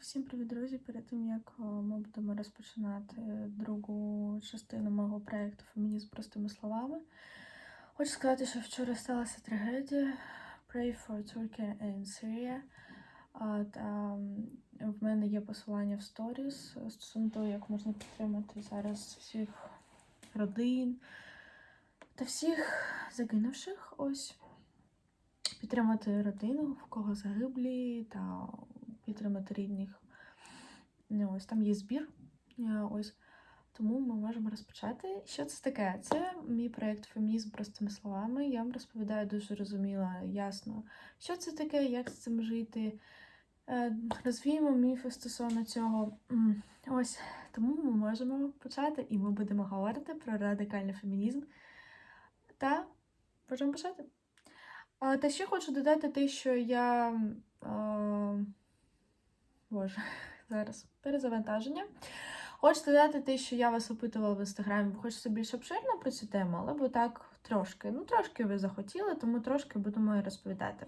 Всім привіт, друзі! Перед тим як е, ми будемо розпочинати другу частину мого проєкту Фемінізм простими словами. Хочу сказати, що вчора сталася трагедія Pray for Turkey and Syria. Та в мене є посилання в сторіс стосовно того, як можна підтримати зараз всіх родин та всіх загинувших. Ось підтримати родину, в кого загиблі, та підтримати рідних. Ну, Ось там є збір. Е, Ось. Тому ми можемо розпочати. Що це таке? Це мій проєкт Фемінізм простими словами. Я вам розповідаю дуже розуміло, ясно, що це таке, як з цим жити. Е, Розвіємо міфи стосовно цього. Ось тому ми можемо почати, і ми будемо говорити про радикальний фемінізм. Та можемо почати. Та ще хочу додати те, що я. Боже, зараз перезавантаження. Хочу додати те, що я вас опитувала в інстаграмі. Хочете більш обширно про цю тему, але бо так трошки. Ну, трошки ви захотіли, тому трошки будемо і розповідати.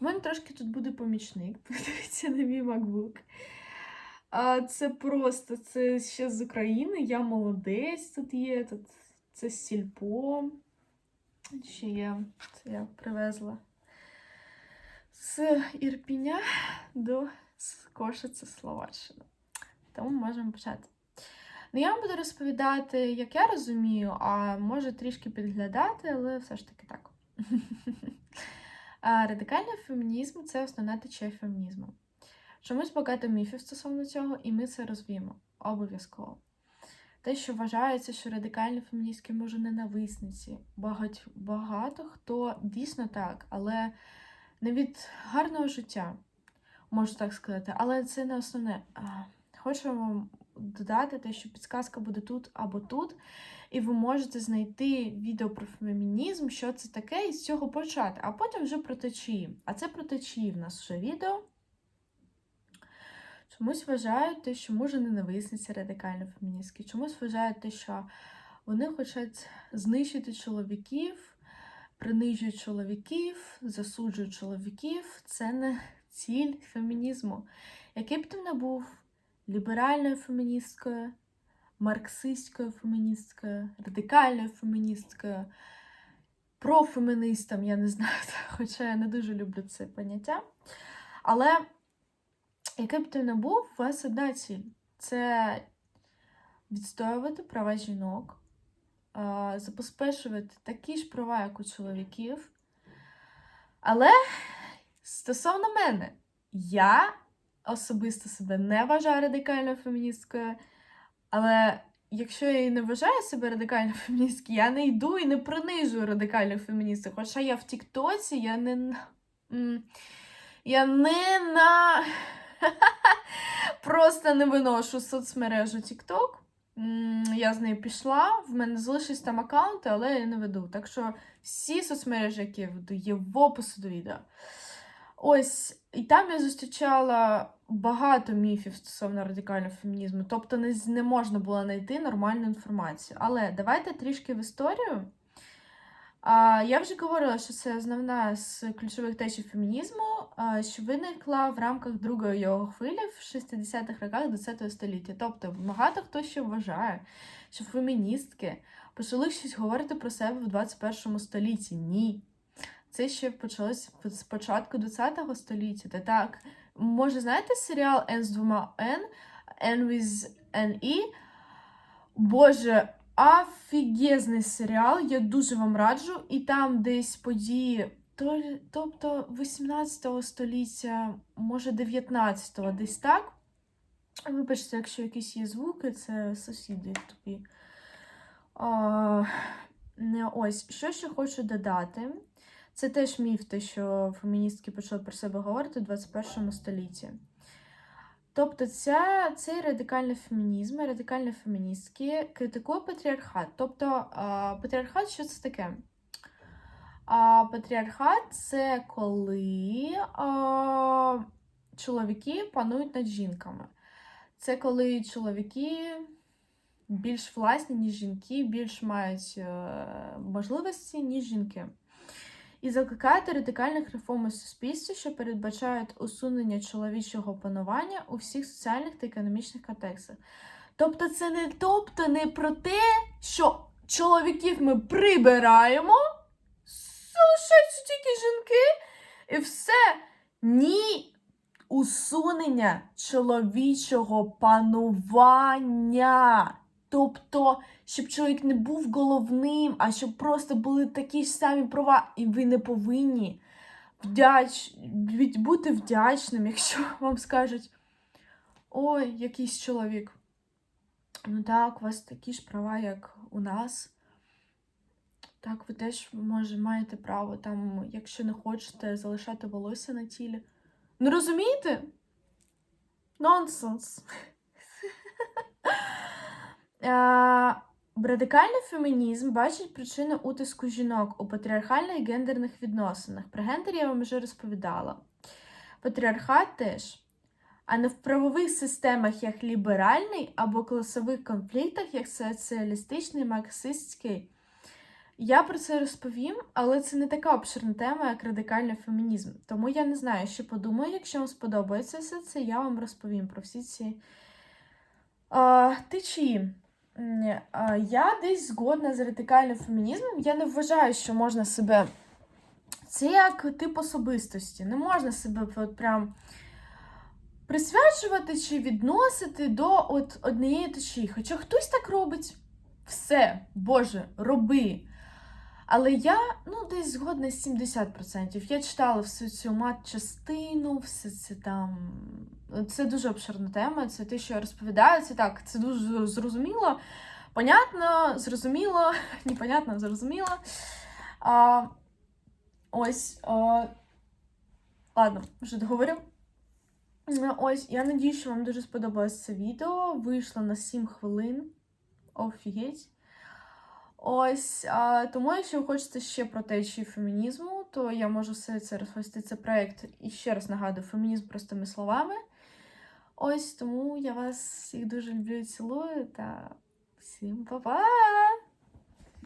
У мене трошки тут буде помічник. Подивіться на мій MacBook. А, це просто це ще з України. Я молодець тут є. Тут це сільпо. Ще є, це я привезла з Ірпіня до Кошиці Словаччини. Тому можемо почати. Ну, я вам буду розповідати, як я розумію, а може трішки підглядати, але все ж таки так. Радикальний фемінізм це основна течія фемінізму. Чомусь багато міфів стосовно цього, і ми це розвіємо обов'язково. Те, що вважається, що радикальні феміністки може ненависниці. Багато, багато хто дійсно так, але не від гарного життя, можу так сказати, але це не основне. Хочу вам додати те, що підсказка буде тут або тут, і ви можете знайти відео про фемінізм, що це таке, і з цього почати, а потім вже про течії. А це про течії в нас вже відео. Чомусь вважають те, що може ненависниці радикально феміністки, чомусь вважають те, що вони хочуть знищити чоловіків, принижують чоловіків, засуджують чоловіків. Це не ціль фемінізму. Який б ти не був ліберальною феміністкою, марксистською феміністкою, радикальною феміністкою, профемінистом, я не знаю, хоча я не дуже люблю це поняття. Але який б ти не був, у вас одна ціль це відстоювати права жінок, забезпечувати такі ж права, як у чоловіків. Але стосовно мене, я особисто себе не вважаю радикальною феміністкою, але якщо я і не вважаю себе радикальною феміністкою, я не йду і не принижую радикальних феміністок. Хоча я в Тіктоці, я не Я не на. Просто не виношу соцмережу TikTok. Я з нею пішла, в мене залишились там аккаунти, але я не веду. Так що всі соцмережі, які я веду, є в опису до відео. Ось, і там я зустрічала багато міфів стосовно радикального фемінізму, тобто не, не можна було знайти нормальну інформацію. Але давайте трішки в історію. А, я вже говорила, що це основна з ключових течій фемінізму, що виникла в рамках другої його хвилі в 60-х роках ХХ століття. Тобто багато хто ще вважає, що феміністки почали щось говорити про себе в 21 столітті. Ні. Це ще почалось з початку 20 століття. Та так, може, знаєте серіал N з двома N, N with N-E? Боже, офігезний серіал, я дуже вам раджу. І там десь події, то, тобто 18 століття, може 19-го, десь так. Вибачте, якщо якісь є звуки, це сусіди тобі. А, не, ось, що ще хочу додати. Це теж міф, те, що феміністки почали про себе говорити в 21 столітті. Тобто, ця, цей радикальний фемінізм, радикальні феміністки критикує патріархат. Тобто, патріархат, що це таке? Патріархат це коли чоловіки панують над жінками. Це коли чоловіки більш власні, ніж жінки, більш мають е, можливості, ніж жінки. І закликає до радикальних реформ у суспільстві, що передбачають усунення чоловічого панування у всіх соціальних та економічних контекстах. Тобто, це не тобто не про те, що чоловіків ми прибираємо, залишаються тільки жінки, і все. Ні. Усунення чоловічого панування. Тобто, щоб чоловік не був головним, а щоб просто були такі ж самі права, і ви не повинні вдяч... бути вдячним, якщо вам скажуть: ой, якийсь чоловік. Ну так, у вас такі ж права, як у нас. Так, ви теж може маєте право там, якщо не хочете, залишати волосся на тілі. Ну розумієте? Нонсенс. Е, Радикальний фемінізм бачить причини утиску жінок у патріархальних гендерних відносинах. Про гендер я вам вже розповідала. Патріархат теж. А не в правових системах як ліберальний або класових конфліктах, як соціалістичний, марксистський. Я про це розповім, але це не така обширна тема, як радикальний фемінізм. Тому я не знаю, що подумаю. Якщо вам сподобається все це, я вам розповім про всі ці а, течії. Я десь згодна з радикальним фемінізмом. Я не вважаю, що можна себе. Це як тип особистості. Не можна себе от прям присвячувати чи відносити до от однієї течії. Хоча хтось так робить. Все, Боже, роби. Але я ну, десь згодна з 70%. Я читала всю цю мат-частину, все це там. Це дуже обширна тема. Це те, що я розповідаю. Це так, це дуже зрозуміло. Понятно, зрозуміло, непонятно, зрозуміло. А, ось. А, ладно, вже договорю. Ось, я надію, що вам дуже сподобалось це відео. Вийшло на 7 хвилин. Офігеть. Ось, а, тому, якщо хочете ще про течії фемінізму, то я можу все це розповісти. Це проєкт, і ще раз нагадую, фемінізм простими словами. Ось тому я вас всіх дуже люблю і цілую та всім па-па!